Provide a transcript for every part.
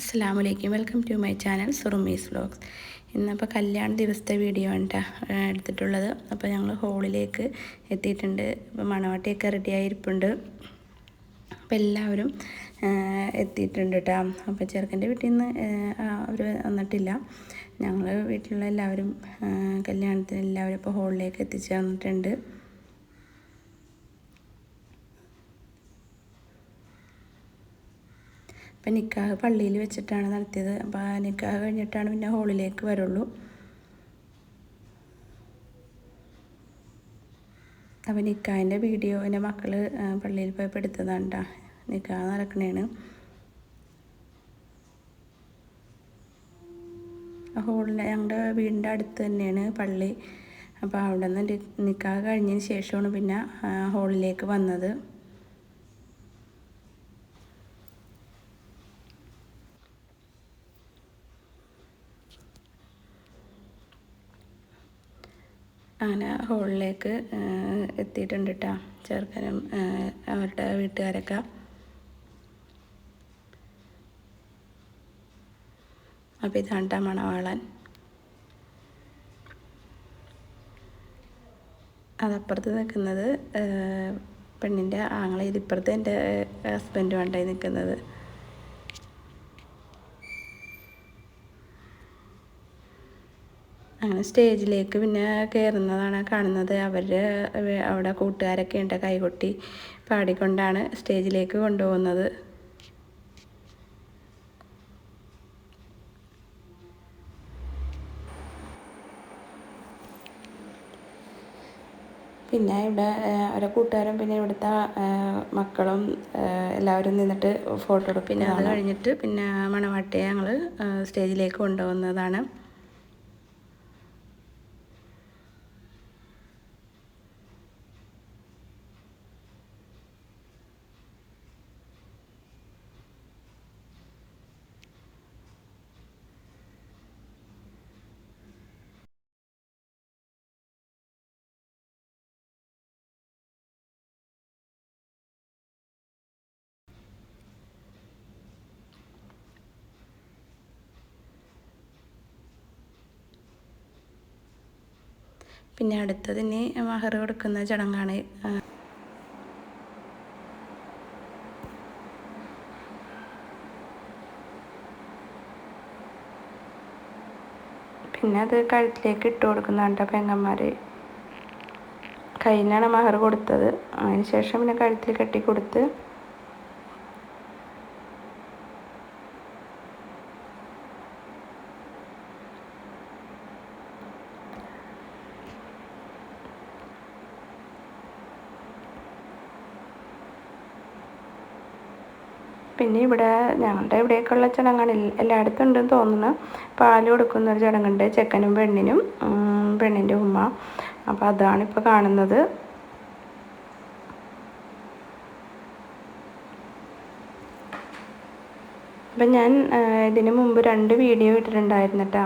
അസ്സാം വലൈക്കും welcome to my channel Surumi's vlogs. ഇന്നിപ്പോൾ കല്യാണ ദിവസത്തെ വീഡിയോ ആണ് എടുത്തിട്ടുള്ളത്. അപ്പോൾ ഞങ്ങൾ ഹോളിലേക്ക് എത്തിയിട്ടുണ്ട്. അപ്പോൾ മണവാട്ടിയൊക്കെ റെഡി ആയിരിപ്പുണ്ട്. അപ്പോൾ എല്ലാവരും എത്തിയിട്ടുണ്ട് കേട്ടോ അപ്പോൾ ചെറുക്കന്റെ വീട്ടിൽ നിന്ന് അവർ വന്നിട്ടില്ല. ഞങ്ങൾ വീട്ടിലുള്ള എല്ലാവരും കല്യാണത്തിന് എല്ലാവരും ഇപ്പോൾ ഹോളിലേക്ക് എത്തിച്ചു അപ്പം നിക്കാഹ് പള്ളിയിൽ വെച്ചിട്ടാണ് നടത്തിയത്. അപ്പോൾ ആ നിക്കാഹ് കഴിഞ്ഞിട്ടാണ് പിന്നെ ഹോളിലേക്ക് വരുള്ളൂ. അപ്പോൾ നിക്കാഹിന്റെ വീഡിയോ എന്റെ മക്കൾ പള്ളിയിൽ പോയപ്പോൾ എടുത്തതാണ് കേട്ടോ നിക്കാഹ് നടക്കണേണ്. ഹോളിന്റെ ഞങ്ങളുടെ വീടിന്റെ അടുത്ത് തന്നെയാണ് പള്ളി. അപ്പോൾ അവിടെ നിന്ന് നിക്കാഹ് കഴിഞ്ഞതിന് ശേഷമാണ് പിന്നെ ഹോളിലേക്ക് വന്നത്. അങ്ങനെ ഹോളിലേക്ക് എത്തിയിട്ടുണ്ട് കേട്ടോ ചെറുക്കനും അവരുടെ വീട്ടുകാരൊക്കെ. അപ്പം ഇതാണ് ട്ടാ മണവാളൻ. അതപ്പുറത്ത് നിൽക്കുന്നത് പെണ്ണിന്റെ ആങ്ങളെ ഇതിപ്പുറത്ത് എന്റെ ഹസ്ബൻഡ് വേണ്ടായി നിൽക്കുന്നത്. അങ്ങനെ സ്റ്റേജിലേക്ക് പിന്നെ കയറുന്നതാണ് കാണുന്നത്. അവരുടെ അവിടെ കൂട്ടുകാരൊക്കെ ഉണ്ട് കൈകൊട്ടി പാടിക്കൊണ്ടാണ് സ്റ്റേജിലേക്ക് കൊണ്ടുപോകുന്നത്. പിന്നെ ഇവിടെ ഓരോ കൂട്ടുകാരും പിന്നെ ഇവിടുത്തെ മക്കളും എല്ലാവരും നിന്നിട്ട് ഫോട്ടോ പിന്നെ അത് കഴിഞ്ഞിട്ട് പിന്നെ മണവാട്ടിയെ ഞങ്ങൾ സ്റ്റേജിലേക്ക് കൊണ്ടുപോകുന്നതാണ്. പിന്നെ അടുത്തതിന് മഹർ കൊടുക്കുന്ന ചടങ്ങാണ്. പിന്നെ അത് കഴുത്തിലേക്ക് ഇട്ട് കൊടുക്കുന്നുണ്ട് പെങ്ങന്മാർ കയ്യിലാണ് മഹർ കൊടുത്തത്. അതിന് ശേഷം പിന്നെ കഴുത്തിൽ കെട്ടി കൊടുത്ത് പിന്നെ ഇവിടെ ഞങ്ങളുടെ ഇവിടെയൊക്കെയുള്ള ചടങ്ങാണ് എല്ല- എല്ലായിടത്തും ഉണ്ടെന്ന് തോന്നുന്നു. പാൽ കൊടുക്കുന്ന ഒരു ചടങ്ങുണ്ട് ചെക്കനും പെണ്ണിനും പെണ്ണിന്റെ ഉമ്മ. അപ്പോൾ അതാണ് ഇപ്പോൾ കാണുന്നത്. അപ്പം ഞാൻ ഇതിന് മുമ്പ് രണ്ട് വീഡിയോ ഇട്ടിട്ടുണ്ടായിരുന്നു കേട്ടോ.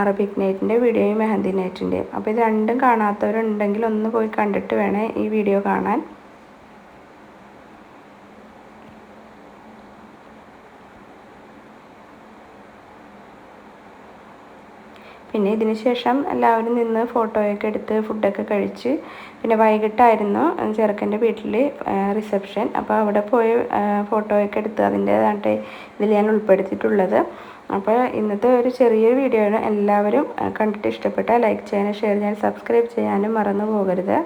അറബിക് നൈറ്റിന്റെ വീഡിയോയും മെഹന്തി നൈറ്റിന്റെയും. അപ്പോൾ ഇത് രണ്ടും കാണാത്തവരുണ്ടെങ്കിൽ ഒന്ന് പോയി കണ്ടിട്ട് വേണേ ഈ വീഡിയോ കാണാൻ. പിന്നെ ഇതിന് ശേഷം എല്ലാവരും നിന്ന് ഫോട്ടോയൊക്കെ എടുത്ത് ഫുഡൊക്കെ കഴിച്ച് പിന്നെ വൈകിട്ടായിരുന്നു ചെറുക്കന്റെ വീട്ടിൽ റിസപ്ഷൻ അപ്പോൾ അവിടെ പോയി ഫോട്ടോയൊക്കെ എടുത്ത് അതിന്റേതായിട്ട് ഇതിൽ ഞാൻ ഉൾപ്പെടുത്തിയിട്ടുള്ളത്. അപ്പോൾ ഇന്നത്തെ ഒരു ചെറിയൊരു വീഡിയോ ആണ് എല്ലാവരും കണ്ടിട്ട് ഇഷ്ടപ്പെട്ടാൽ ലൈക്ക് ചെയ്യാനും ഷെയർ ചെയ്യാനും സബ്സ്ക്രൈബ് ചെയ്യാനും മറന്നു പോകരുത്.